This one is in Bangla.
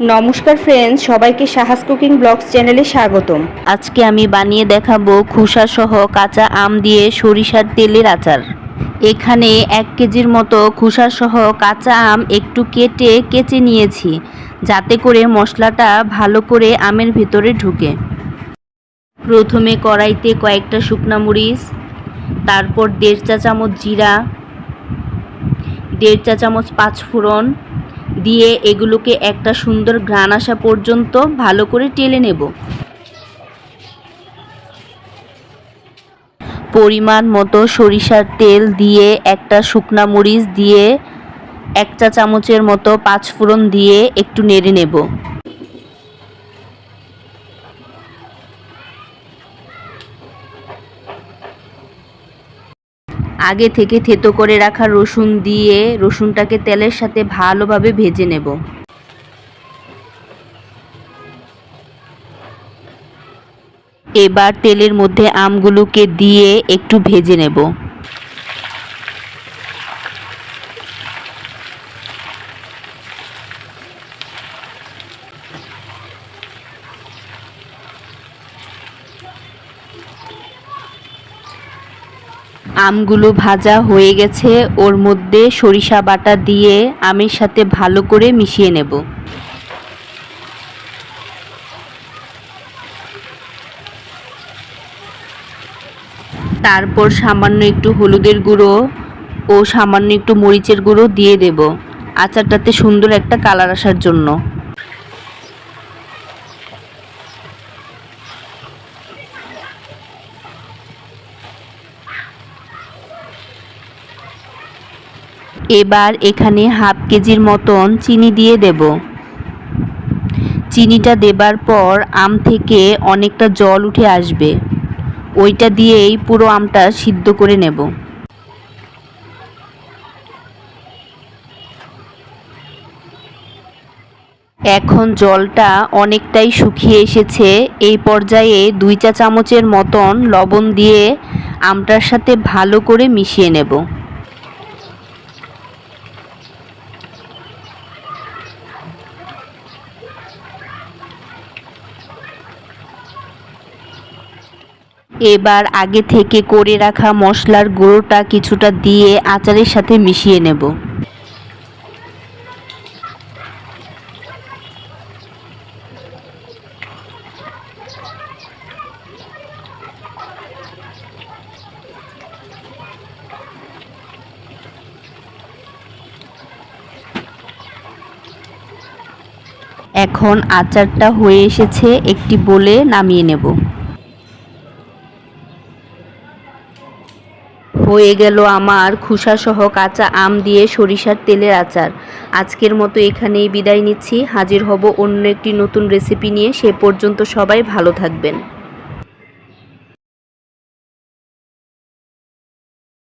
নমস্কার ফ্রেন্ডস সবাইকে সাহাস কুকিং ব্লগস চ্যানেলে স্বাগতম। আজকে আমি বানিয়ে দেখাবো খোসা সহ কাঁচা আম দিয়ে সরিষার তেলের আচার। এখানে এক কেজির মতো খোসা সহ কাঁচা আম একটু কেটে কেচে নিয়েছি, যাতে করে মশলাটা ভালো করে আমের ভিতরে ঢুকে। প্রথমে কড়াইতে কয়েকটা শুকনা মরিচ, তারপর দেড় চা চামচ জিরা, দেড় চা চামচ পাঁচফোড়ন দিয়ে এগুলোকে একটা সুন্দর ঘ্রাণ আসা পর্যন্ত ভালো করে টেলে নেব। পরিমাণ মতো সরিষার তেল দিয়ে একটা শুকনা মরিচ দিয়ে এক চা চামচের মতো পাঁচফোড়ন দিয়ে একটু নেড়ে নেব। আগে থেকে থেতো করে রাখা রসুন দিয়ে রসুনটাকে তেলের সাথে ভালোভাবে ভেজে নেব। এবার তেলের মধ্যে আমগুলোকে দিয়ে একটু ভেজে নেব। আমগুলো ভাজা হয়ে গেছে। ওর মধ্যে সরিষা বাটা দিয়ে আমের সাথে ভালো করে মিশিয়ে নেব। তারপর সামান্য একটু হলুদের গুঁড়ো ও সামান্য একটু মরিচের গুঁড়ো দিয়ে দেব। আচারটাতে সুন্দর একটা কালার আসার জন্য। এবার এখানে হাফ কেজির মতন চিনি দিয়ে দেব। চিনিটা দেবার পর আম থেকে অনেকটা জল উঠে আসবে। ওইটা দিয়েই পুরো আমটা সিদ্ধ করে নেব। এখন জলটা অনেকটাই শুকিয়ে এসেছে। এই পর্যায়ে দুই চা চামচের মতন লবণ দিয়ে আমটার সাথে ভালো করে মিশিয়ে নেব। এবার আগে থেকে করে রাখা মশলার গুঁড়োটা কিছুটা দিয়ে আচারের সাথে মিশিয়ে নেব। এখন আচারটা হয়ে এসেছে, একটি বলে নামিয়ে নেব। হয়ে গেল আমার খুসাসহ কাঁচা আম দিয়ে সরিষার তেলের আচার। আজকের মতো এখানেই বিদায় নিচ্ছি। হাজির হব অন্য একটি নতুন রেসিপি নিয়ে। সে পর্যন্ত সবাই ভালো থাকবেন।